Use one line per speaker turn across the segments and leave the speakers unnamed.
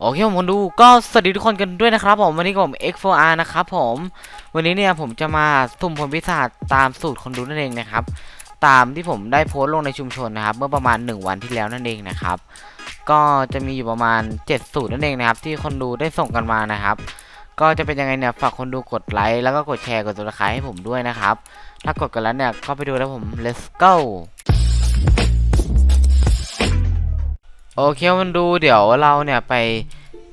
โอเคผมคนดูก็สวัสดีทุกคนกันด้วยนะครับผมวันนี้ผม X4R นะครับผมวันนี้เนี่ยผมจะมาสุ่มผลพิศาจตามสูตรคนดูนั่นเองนะครับ ตามที่ผมได้โพสต์ลงในชุมชนนะครับ เมื่อประมาณ 1 วันที่แล้วนั่นเองนะครับ ก็จะมีอยู่ประมาณ 7 สูตรนั่นเองนะครับ ที่คนดูได้ส่งกันมานะครับ ก็จะเป็นยังไงเนี่ยฝากคนดูกดไลค์แล้วก็กดแชร์กดติดตามให้ผมด้วยนะครับ ถ้ากดกันแล้วเนี่ยก็ไปดูแล้วผม let's go โอเคมันดูเดี๋ยวเราเนี่ยไป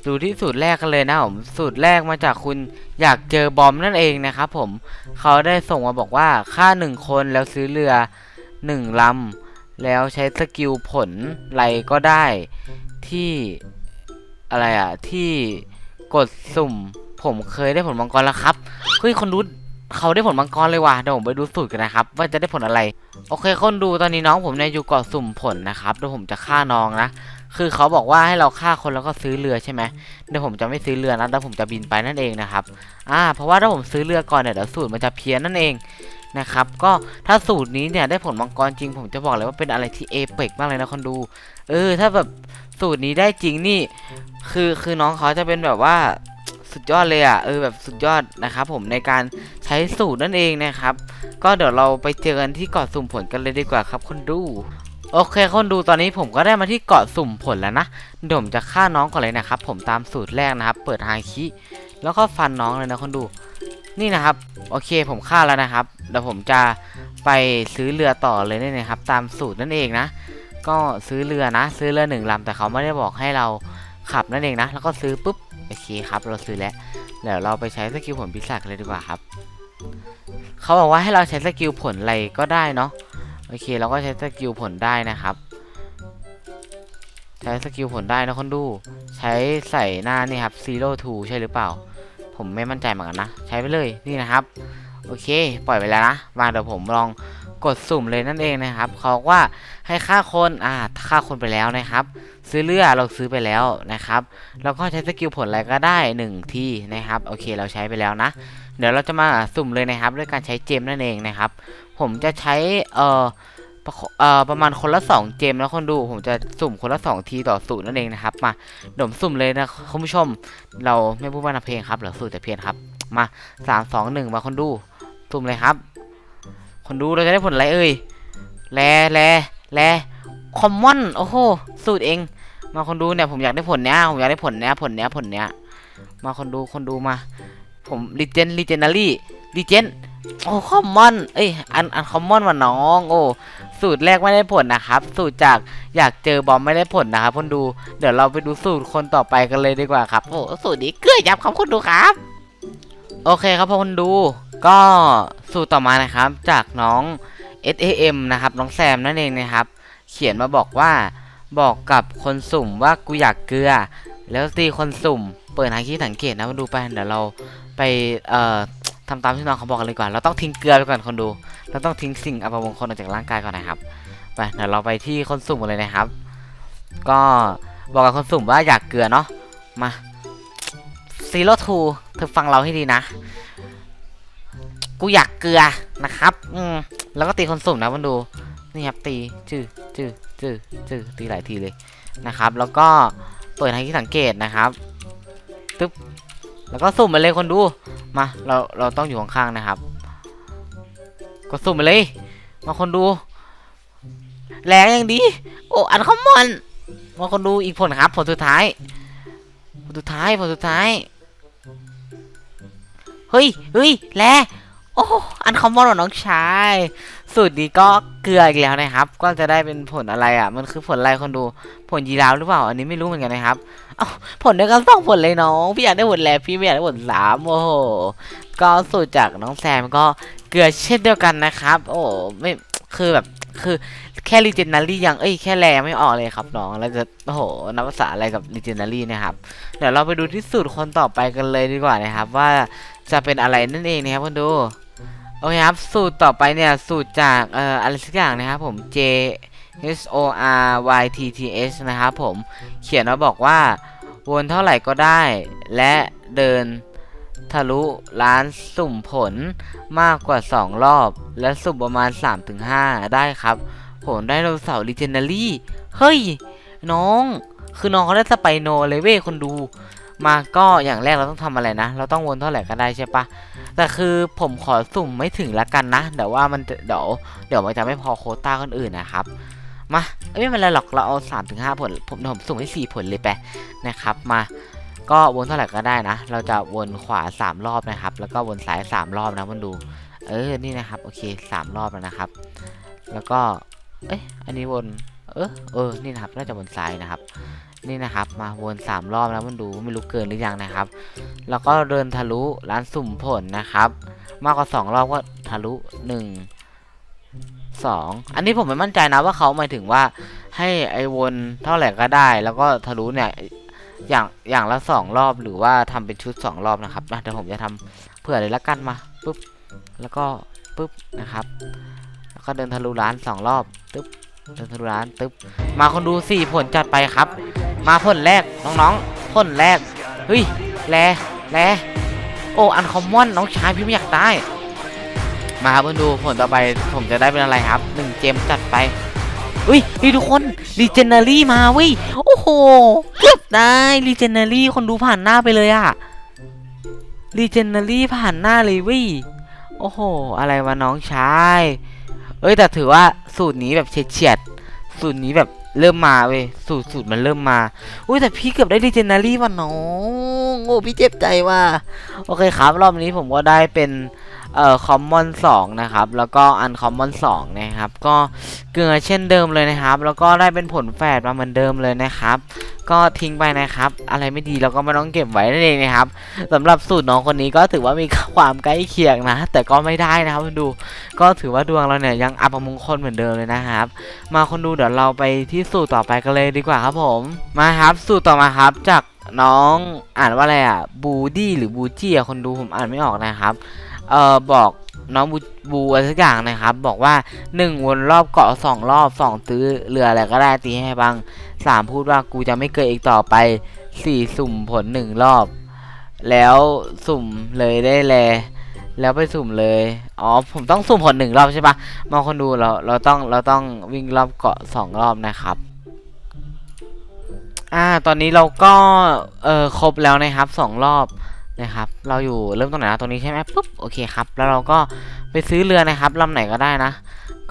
ดูที่สูตรแรกกันเลยนะผมสูตรแรกมาจากคุณอยากเจอบอมนั่นเองนะครับผมเขาได้ส่งมาบอกว่าค่าหนึ่งคนแล้วซื้อเรือหนึ่งลำแล้วใช้สกิลผลไรก็ได้ที่อะไรอะที่กดสุ่ม ผมเคยได้ผลมังกรแล้วครับเฮ้ยคนดูเขาได้ผลมังกรเลยว่ะเดี๋ยวผมไปดูสูตรกันนะครับ ว่าจะได้ผลอะไร โอเคคนดูตอนนี้น้องผมเนี่ยอยู่เกาะสุ่มผลนะครับเดี๋ยวผมจะฆ่าน้องนะ คือเขาบอกว่าให้เราฆ่าคนแล้วก็ซื้อเรือใช่ไหมเดี๋ยวผมจะไม่ซื้อเรือนะแล้วผมจะบินไปนั่นเองนะครับอ่าเพราะว่าถ้าผมซื้อเรือก่อนเนี่ยเดี๋ยวสูตรมันจะเพี้ยนนั่นเองนะครับก็ถ้าสูตรนี้เนี่ยได้ผลมังกรจริง ผมจะบอกเลยว่าเป็นอะไรที่เอเปกมากเลยนะคนดู เออ ถ้าแบบสูตรนี้ได้จริงนี่ คือคือน้องเขาจะเป็นแบบว่าสุดยอดเลยอะเออแบบสุดยอดนะครับผมในการใช้สูตรนั่นเองนะครับ ก็เดี๋ยวเราไปเจอกันที่เกาะสุ่มผลกันเลยดีกว่าครับคนดู โอเคคนดูตอนนี้ผมก็ได้มาที่เกาะสุ่มผลแล้วนะเดี๋ยวผมจะฆ่าน้องก่อนเลยนะครับ ผมตามสูตรแรกนะครับ เปิดฮาคิแล้วก็ฟันน้องเลยนะคนดู นี่นะครับ โอเคผมฆ่าแล้วนะครับเดี๋ยวผมจะไปซื้อเรือต่อเลยนี่นะครับ ตามสูตรนั่นเองนะ ก็ซื้อเรือนะ ซื้อเรือหนึ่งลำแต่เขาไม่ได้บอกให้เราขับนั่นเองนะ แล้วก็ซื้อปุ๊บโอเคครับ เราซื้อแล้วเดี๋ยวเราไปใช้สกิลผลพิศากันเลยดีกว่าครับเขาบอกว่าให้เราใช้สกิลผลอะไรก็ได้เนาะ โอเคเราก็ใช้สกิลผลได้นะครับ ใช้สกิลผลได้นะคนดู ใช้ใส่หน้านี่ครับ zero two ใช่หรือเปล่า ผมไม่มั่นใจเหมือนกันนะ ใช้ไปเลยนี่นะครับ โอเค ปล่อยไปแล้วนะมาเดี๋ยวผมลองกดสุ่มเลยนั่นเองนะครับเขาว่าให้ค่าคนอ่าค่าคนไปแล้วนะครับ ซื้อเรือเราซื้อไปแล้วนะครับแล้วก็ใช้สกิลผลอะไรก็ได้หนึ่งที่นะครับ โอเคเราใช้ไปแล้วนะ เดี๋ยวเราจะมาสุ่มเลยนะครับ ด้วยการใช้เจมนั่นเองนะครับ ผมจะใช้เอ่อประเอ่อประมาณคนละ 2 เจมแล้วคนดูผมจะสุ่มคนละ 2 ทีต่อสูตรนั่นเองนะครับ มาดมสุ่มเลยนะคุณผู้ชม เราไม่พูดว่านับเพลงครับเราสูตรแต่เพียงครับ มาสามสองหนึ่งมาคนดูสุ่มเลยครับ คนดูเราจะได้ผลอะไรเอ่ยแลแลแลคอมมอนโอ้โหสูตรเอง มาคนดูเนี่ยผมอยากได้ผลเนี้ยผมอยากได้ผลเนี้ยผลเนี้ยผลเนี้ยมาคนดูคนดูมา ผมรีเจนรีเจนารี่รีเจน โอ้คอมมอน เอ้ย อัน อันคอมมอนว่ะน้อง โอ้ สูตรแรกไม่ได้ผลนะครับ สูตรจากอยากเจอบอมไม่ได้ผลนะครับคนดู เดี๋ยวเราไปดูสูตรคนต่อไปกันเลยดีกว่าครับ โอ้ สูตรนี้เกลือยับครับคนดูครับ โอเคครับพอคนดู ก็สูตรต่อมานะครับ จากน้อง SAM นะครับ น้องแซมนั่นเองนะครับ เขียนมาบอกว่า บอกกับคนสุ่มว่ากูอยากเกลือ แล้วตีคนสุ่ม เปิดทางที่สังเกตนะมาดูไป เดี๋ยวเราไป เอ่อ ทำตามที่น้องเขาบอกกันเลยก่อน เราต้องทิ้งเกลือไปก่อนคนดู เราต้องทิ้งสิ่งอัปมงคลออกจากร่างกายก่อนนะครับ ไป เดี๋ยวเราไปที่คนสุ่มกันเลยนะครับ ก็บอกกับคนสุ่มว่าอยากเกลือเนาะ มาซีโร่ทูเธอฟังเราให้ดีนะ กูอยากเกลือนะครับ อืม แล้วก็ตีคนสุ่มนะมันดู นี่ครับตีจื้อจื้อจื้อจื้อตีหลายทีเลยนะครับ แล้วก็เปิดทางที่สังเกตนะครับตึ๊บแล้วก็สุ่มไปเลยคนดู มาเราเราต้องอยู่ข้างๆนะครับ กดสุ่มไปเลย มาคนดู แรงอย่างดี โอ้อันคอมมอน มาคนดูอีกผลครับ ผลสุดท้าย ผลสุดท้ายผลสุดท้าย เฮ้ยเฮ้ยแล โอ้อันคอมมอนของน้องชายสูตรนี้ก็เกลืออีกแล้วนะครับ ก็จะได้เป็นผลอะไรอะ มันคือผลอะไรคนดู ผลยีราฟหรือเปล่า อันนี้ไม่รู้เหมือนกันนะครับ เอาผลเดียวกันสองผลเลยน้องพี่อยากได้ผลแลพี่ไม่อยากได้ผลสามโอ้โห ก็สูตรจากน้องแซมก็เกลือเช่นเดียวกันนะครับ โอ้ไม่คือแบบคือแค่รีเจนนารี่ยังเอ้ยแค่แลไม่ออกเลยครับน้องแล้วจะโอ้โหนับภาษาอะไรกับรีเจนนารี่นะครับเดี๋ยวเราไปดูที่สูตรคนต่อไปกันเลยดีกว่านะครับ ว่าจะเป็นอะไรนั่นเองนะครับคุณดู อเคครับ สูตรต่อไปเนี่ย สูตรจากเอ่ออะไรสักอย่างนะครับผม J H O R Y T T S นะครับผม เขียนมาบอกว่า วนเท่าไหร่ก็ได้ และเดินทะลุร้านสุ่มผลมากกว่า 2 รอบ และสุ่มประมาณ 3-5 ได้ครับ ผมได้ไดโนเสาร์ลีเจนดารี่ เฮ้ย น้อง คือน้องเขาได้สไปโนเลยเว้ยคนดู มาก็อย่างแรกเราต้องทำอะไรนะ เราต้องวนเท่าไหร่ก็ได้ใช่ปะแต่คือผมขอสุ่มไม่ถึงละกันนะเดี๋ยวว่ามันเดี๋ยวเดี๋ยวมันจะไม่พอโคต้าคนอื่นนะครับมาไม่เป็นไรหรอกเราเอา3-5ถึงผลผมเดี๋ยวผมสุ่มให้4ผลเลยไปนะครับมาก็วนเท่าไหร่ก็ได้นะ เราจะวนขวา3รอบนะครับ แล้วก็วนซ้าย3รอบนะมันดู เออนี่นะครับโอเค3รอบแล้วนะครับ แล้วก็เอ้ยอันนี้วนเออเออนี่นะครับน่าจะวนซ้ายนะครับ นี่นะครับมาวน3รอบแล้วมันดูไม่รู้เกินหรือยังนะครับ แล้วก็เดินทะลุร้านสุ่มผลนะครับ มากกว่า 2 รอบก็ทะลุ 1 2 อันนี้ผมไม่มั่นใจนะว่าเขาหมายถึงว่าให้ไอวนเท่าไหร่ก็ได้ แล้วก็ทะลุเนี่ยอย่างอย่างละสองรอบหรือว่าทำเป็นชุดสองรอบนะครับอะเดี๋ยวผมจะทำเผื่อเลยละกันมาปุ๊บแล้วก็ปุ๊บนะครับแล้วก็เดินทะลุร้านสองรอบตึ๊บเดินทะลุร้านตึ๊บมาคนดูสี่ผลจัดไปครับ มาผลแรกน้องๆผลแรกเฮ้ยแลแลโอ้อันคอมมอนน้องชายพี่ไม่อยากได้มาครับคนดูผลต่อไปผมจะได้เป็นอะไรครับหนึ่งเจมจัดไปอุ้ยนี่ทุกคนรีเจนเนอรี่มาเว้ยโอ้โหเกือบได้รีเจนเนอรี่คนดูผ่านหน้าไปเลยอะรีเจนเนอรี่ผ่านหน้าเลยเว้ยโอ้โห อะไรวะน้องชาย เอ้ยแต่ถือว่าสูตรนี้แบบเฉียดสูตรนี้แบบ เริ่มมาเว้ยสูตรสูตรมันเริ่มมา อุ้ยแต่พี่เกือบได้ดีเจนารี่ว่ะน้องโอ้พี่เจ็บใจว่ะโอเคครับรอบนี้ผมก็ได้เป็น เอ่อคอมมอนสองนะครับ แล้วก็อันคอมมอนสองนะครับ ก็เกลือเช่นเดิมเลยนะครับ แล้วก็ได้เป็นผลแฝดมาเหมือนเดิมเลยนะครับ ก็ทิ้งไปนะครับ อะไรไม่ดีเราก็ไม่ต้องเก็บไว้นั่นเองนะครับสำหรับสูตรน้องคนนี้ก็ถือว่ามีความใกล้เคียงนะ แต่ก็ไม่ได้นะครับคุณดู ก็ถือว่าดวงเราเนี่ยยังอัปมงคลเหมือนเดิมเลยนะครับ มาคนดูเดี๋ยวเราไปที่สูตรต่อไปกันเลยดีกว่าครับผม มาครับ สูตรต่อมาครับจากน้องอ่านว่าอะไรอะบูดี้หรือบูจี้อะคนดูผมอ่านไม่ออกนะครับ เอ่อบอกน้องบูบูอะไรสักอย่างนะครับ บอกว่า 1 วนรอบเกาะ2รอบ 2 ซื้อเรืออะไรก็ได้ตีให้บ้าง3 พูดว่ากูจะไม่เกิดอีกต่อไป 4 สุ่มผล 1 รอบ แล้วสุ่มเลยได้แล แล้วไปสุ่มเลย อ๋อ ผมต้องสุ่มผลหนึ่งรอบใช่ปะมาคนดูเราเราต้องเราต้องวิ่งรอบเกาะสองรอบนะครับอ่าตอนนี้เราก็เออครบแล้วนะครับสองรอบ นะครับ เราอยู่เริ่มตรงไหนนะตรงนี้ใช่ไหมปุ๊บโอเคครับ แล้วเราก็ไปซื้อเรือนะครับลำไหนก็ได้นะ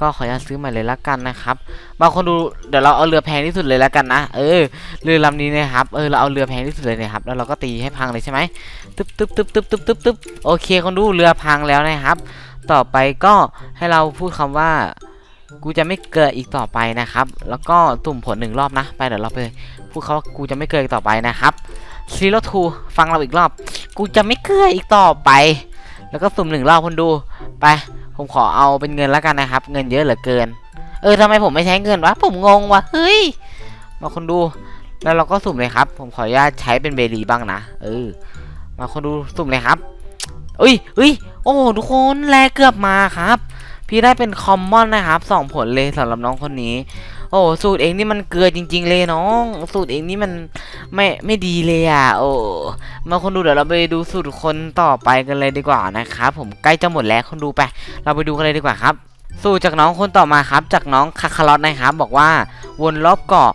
ก็ขออนุญาตซื้อใหม่เลยละกันนะครับบางคนดูเดี๋ยวเราเอาเรือแพงที่สุดเลยละกันนะเออเรือลำนี้นะครับเออเราเอาเรือแพงที่สุดเลยนะครับ แล้วเราก็ตีให้พังเลยใช่ไหมตึ๊บตึ๊บตึ๊บตึ๊บตึ๊บตึ๊บตึ๊บโอเคคนดูเรือพังแล้วนะครับ ต่อไปก็ให้เราพูดคำว่ากูจะไม่เกิดอีกต่อไปนะครับ แล้วก็ตุ่มผลหนึ่งรอบนะ ไปเดี๋ยวเราไปพูดเขาว่ากูจะไม่เกิดอีกต่อไปนะครับซีโร่ทูฟังเราอีกรอบ กูจะไม่เกลืออีกต่อไป แล้วก็สุ่มหนึ่งรอบคนดูไป ผมขอเอาเป็นเงินแล้วกันนะครับ เงินเยอะเหลือเกิน เออทำไมผมไม่ใช้เงินวะผมงงวะเฮ้ยมาคนดูแล้วเราก็สุ่มเลยครับ ผมขออนุญาตใช้เป็นเบลีบ้างนะเออ มาคนดูสุ่มเลยครับอุ้ยอุ้ยโอ้ทุกคนแลเกือบมาครับ พี่ได้เป็นคอมมอนนะครับสองผลเลยสำหรับน้องคนนี้ โอ้สูตรเองนี่มันเกลือจริง ๆ เลยน้อง สูตรเองนี่มันไม่ไม่ดีเลยอะ โอ้มาคนดูเดี๋ยวเราไปดูสูตรคนต่อไปกันเลยดีกว่านะครับผมใกล้จะหมดแล้วคนดูไป เราไปดูกันเลยดีกว่าครับสูตรจากน้องคนต่อมาครับ จากน้องคาคาร์ลอตนะครับ บอกว่าวนรอบเกาะ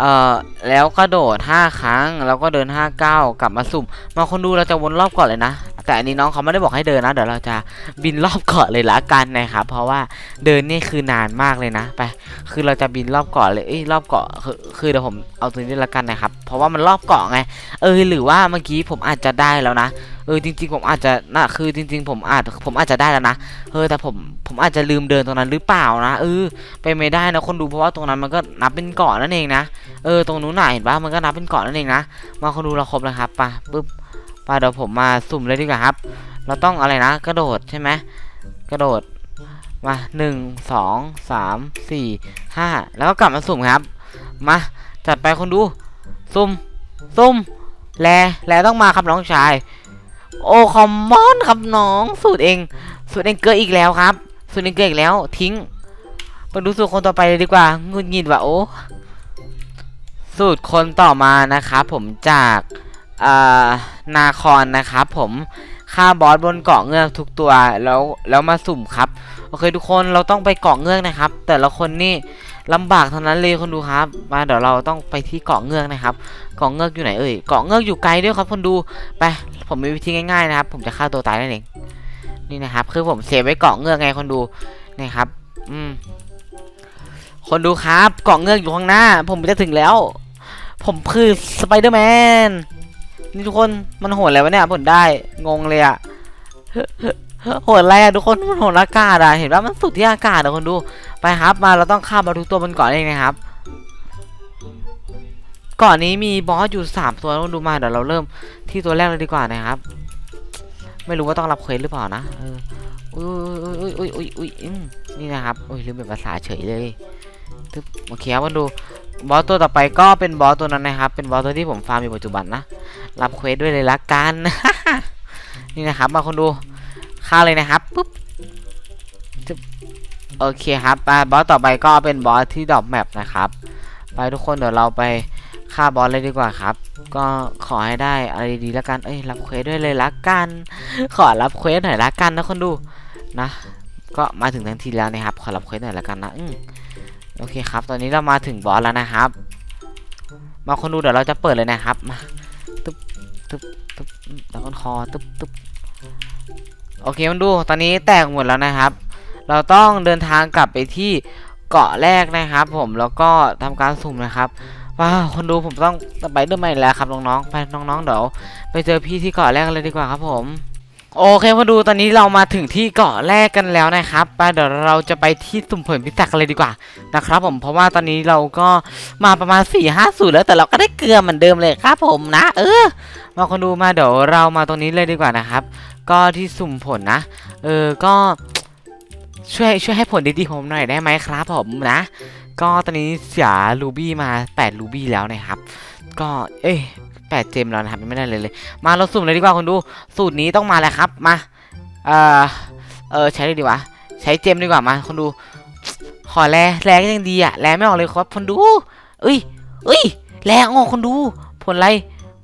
เอ่อแล้วกระโดด 5 ครั้ง แล้วก็เดิน5ก้าวกลับมาสุ่ม มาคนดูเราจะวนรอบเกาะเลยนะ แต่อันนี้น้องเขาไม่ได้บอกให้เดินนะ เดี๋ยวเราจะบินรอบเกาะเลยละกันนะครับ เพราะว่าเดินนี่คือนานมากเลยนะ ไป คือเราจะบินรอบเกาะเลยเอ้ยรอบเกาะ คือคือเดี๋ยวผมเอาตัวนี้ละกันนะครับ เพราะว่ามันรอบเกาะไง เออหรือว่าเมื่อกี้ผมอาจจะได้แล้วนะ เออจริง ๆ ผมอาจจะน่ะคือจริง ๆ ผมอาจผมอาจจะได้แล้วนะ เออแต่ผมผมอาจจะลืมเดินตรงนั้นหรือเปล่านะ เออไปไม่ได้นะคนดูเพราะว่าตรงนั้นมันก็นับเป็นเกาะนั่นเองนะ เออตรงนู้นน่ะเห็นปะมันก็นับเป็นเกาะนั่นเองนะ มาคนดูเราครบแล้วครับไปะปึ๊บ ไปเดี๋ยวผมมาสุ่มเลยดีกว่าครับ เราต้องอะไรนะ กระโดดใช่ไหมกระโดดมาหนึ่งสองสามสี่ห้าแล้วก็กลับมาสุ่มครับ มาจัดไปคนดูซุ่มซุ่มแลแลต้องมาครับน้องชาย โอ้คอมมอนครับน้องสูตรเอง สูตรเองเกิดอีกแล้วครับ สูตรเองเกิดอีกแล้ว ทิ้งไปดูสูตรคนต่อไปเลยดีกว่างุนงิดว่ะโอ้สูตรคนต่อมานะครับผมจาก นาคอนนะครับผมฆ่าบอสบนเกาะเงือกทุกตัวแล้วแล้วมาสุ่มครับโอเคทุกคนเราต้องไปเกาะเงือกนะครับ แต่ละคนนี่ลำบากเท่านั้นเลยคนดูครับ มาเดี๋ยวเราต้องไปที่เกาะเงือกนะครับ เกาะเงือกอยู่ไหนเอ่ยเกาะเงือกอยู่ไกลด้วยครับคนดูไปผมมีวิธีง่ายๆนะครับ ผมจะฆ่าตัวตายนั่นเองนี่นะครับ คือผมเซฟไว้เกาะเงือกไงคนดูนี่ครับ อืม คนดูครับ เกาะเงือกอยู่ข้างหน้า ผมจะถึงแล้ว ผมคือสไปเดอร์แมน นี่ทุกคนมันโหดอะไรวะเนี่ยผลได้งงเลยอะโหดอะไรอะทุกคนมันโหดอากาศอะเห็นว่ามันสุดที่อากาศอะคนดูไปครับมาเราต้องข้ามมาทุกตัวบนเกาะเองนะครับกาะนี้มีบอสอยู่สามตัวต้องดูมาเดี๋ยวเราเริ่มที่ตัวแรกเลยดีกว่านะครับ ไม่รู้ว่าต้องรับเควสหรือเปล่านะเอออุ้ยอุ้ยอุ้ยอุ้ยอุ้ยนี่นะครับอุ้ยลืมเป็นภาษาเฉยเลยตึ๊บโอเคครับมาดู บอสตัวต่อไปก็เป็นบอสตัวนั้นนะครับ เป็นบอสตัวที่ผมฟาร์มอยู่ปัจจุบันนะ รับเควสด้วยเลยละกัน นี่นะครับ มาคนดูฆ่าเลยนะครับปุ๊บโอเคครับอ่บอสต่อไปก็เป็นบอสที่ดรอปแมปนะครับ ไปทุกคนเดี๋ยวเราไปฆ่าบอสเลยดีกว่าครับ ก็ขอให้ได้อะไรดีๆล้วกัน เอ้ยรับเควสด้วยเลยละกัน ขอรับเควสหน่อยละกันนะคนดูนะ ก็มาถึงทันทีแล้วนะครับ ขอรับเควสหน่อยละกันนะอื โอเคครับ ตอนนี้เรามาถึงบอสแล้วนะครับ มาคนดูเดี๋ยวเราจะเปิดเลยนะครับมาตึ๊บตึ๊บตึ๊บอืมแล้วก็คอตึ๊บตึ๊บโอเคมันดู ตอนนี้แตกหมดแล้วนะครับ เราต้องเดินทางกลับไปที่เกาะแรกนะครับ ผมแล้วก็ทำการสุ่มนะครับว้าวคนดูผมต้องไปเดินใหม่แล้วครับน้องๆไปน้องๆเดี๋ยวไปเจอพี่ที่เกาะแรกเลยดีกว่าครับผม โอเคมาดูตอนนี้เรามาถึงที่เกาะแรกกันแล้วนะครับไปเดี๋ยวเราจะไปที่สุ่มผลพิศดารกันเลยดีกว่านะครับ ผมเพราะว่าตอนนี้เราก็มาประมาณ4ี่ห้าสูตรแล้วแต่เราก็ได้เกลือเหมือนเดิมเลยครับผมนะ เออ มาคนดูมาเดี๋ยวเรามาตรงนี้เลยดีกว่านะครับ ก็ที่สุ่มผลนะ เออก็ช่วยช่วยให้ผลดีๆผมหน่อยได้ไหมครับผมนะ ก็ตอนนี้เสียรูบี้มา8รูบี้แล้วนะครับ ก็เอ้ย 8เจมแล้วนะครับยังไม่ได้เลยเลย มาเราสุ่มเลยดีกว่าคนดู สูตรนี้ต้องมาแล้วครับ มา เออเออใช้เลยดีกว่า ใช้เจมดีกว่ามาคนดู ขอแลแลก็ยังดีอะแลไม่ออกเลยครับคนดู เอ้ยเอ้ยแลออกคนดู ผลอะไร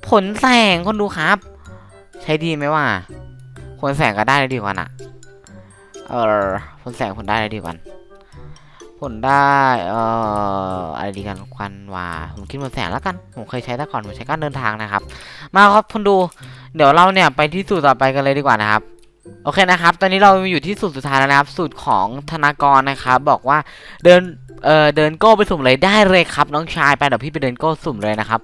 ผลแสงคนดูครับ ใช้ดีไหมว่าผลแสงก็ได้เลยดีกว่าน่ะเออผลแสงผลได้อะไรดีกว่า ผลได้ เอ่อ อะไรดีกันควันว่าผมคิดผลแสงแล้วกัน ผมเคยใช้แต่ก่อน ผมใช้การเดินทางนะครับ มาครับคุณดู เดี๋ยวเราเนี่ยไปที่สูตรต่อไปกันเลยดีกว่านะครับ โอเคนะครับ ตอนนี้เราอยู่ที่สูตรสุดท้ายแล้วนะครับ สูตรของธนากรนะครับ บอกว่าเดิน เอ่อ เดินโก้ไปสุ่มเลยได้เลยครับ น้องชายไปเดี๋ยวพี่ไปเดินโก้สุ่มเลยนะครับ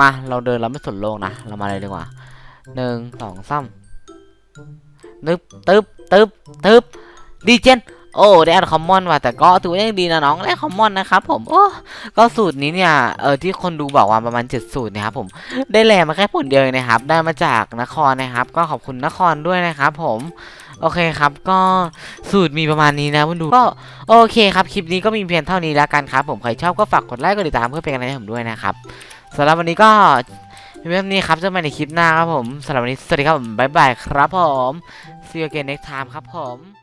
มา เราเดินเราไม่สนโลกนะ เรามาเลยดีกว่าหนึ่งสองสามนึบตึ๊บตึ๊บตึ๊บดีเจน โอ้ได้อันคอมมอนว่ะแต่ก็ถือว่ายังดีนะน้องได้คอมมอนนะครับผมโอ้ก็สูตรนี้เนี่ยเออที่คนดูบอกว่าประมาณ7สูตรนะครับผมได้แลมาแค่ผลเดียวเองนะครับ ได้มาจากนครนะครับ ก็ขอบคุณนครด้วยนะครับ ผมโอเคครับ ก็สูตรมีประมาณนี้นะคุณดูก็โอเคครับ คลิปนี้ก็มีเพียงเท่านี้แล้วกันครับ ผมใครชอบก็ฝากกดไลค์กดติดตามเพื่อเป็นกำลังใจให้ผมด้วยนะครับสำหรับวันนี้ก็เป็นแบบนี้ครับเจอกันใหม่ในคลิปหน้าครับผมสำหรับวันนี้สวัสดีครับผมบ๊ายบายครับผม see you again next time ครับผม